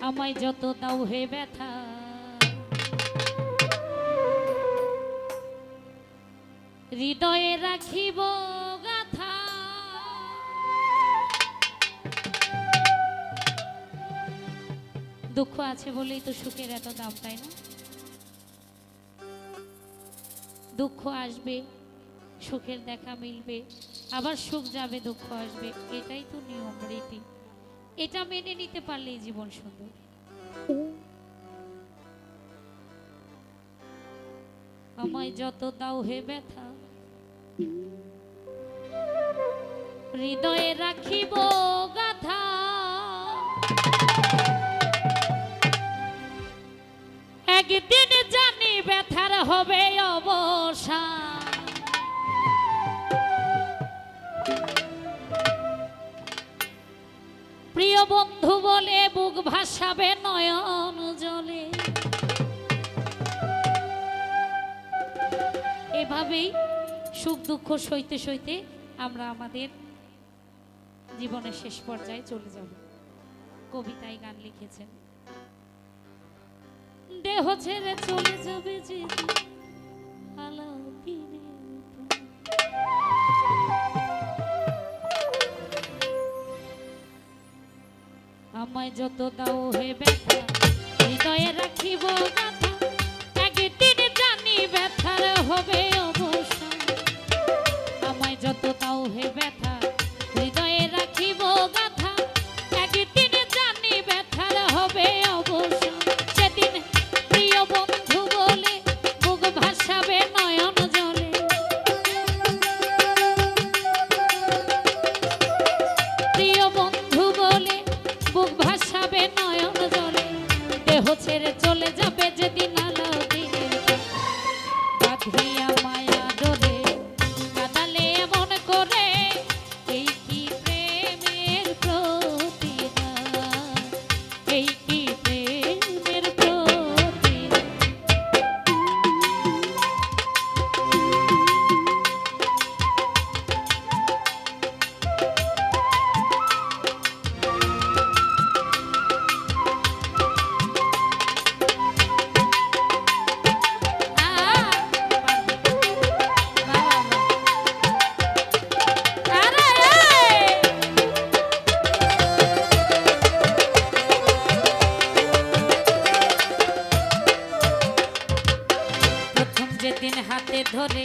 আমায় যত দাও হে ব্যথা। হৃদয়ে রাখিব গাথা। দুঃখ আছে বলেই তো সুখের এত দাম, তাই না? দুঃখ আসবে, সুখের দেখা মিলবে, আবার সুখ যাবে, দুঃখ আসবে, এটাই তো নিয়ম রীতি। এটা মেনে নিতে পারলেই জীবন সুন্দর। আমায় যত দাও হে ব্যথা, হৃদয়ে রাখিব গাথা একদিন প্রিয় বন্ধু বলে বুক ভাসাবে নয়ন জলে। এভাবেই সুখ দুঃখ সইতে সইতে আমরা আমাদের জীবনের শেষ পর্যায়ে চলে যাব। কবিতায় গান লিখেছেন। দেহ ছেড়ে চলে যাবে যে আলাউদ্দিনের আমায় যত দাও হে ব্যথা, হৃদয়ে রাখিব কথা একদিন জানি ব্যথার হবে অবসান আমায় যত দাও হে ব্যথা হাতে ধরে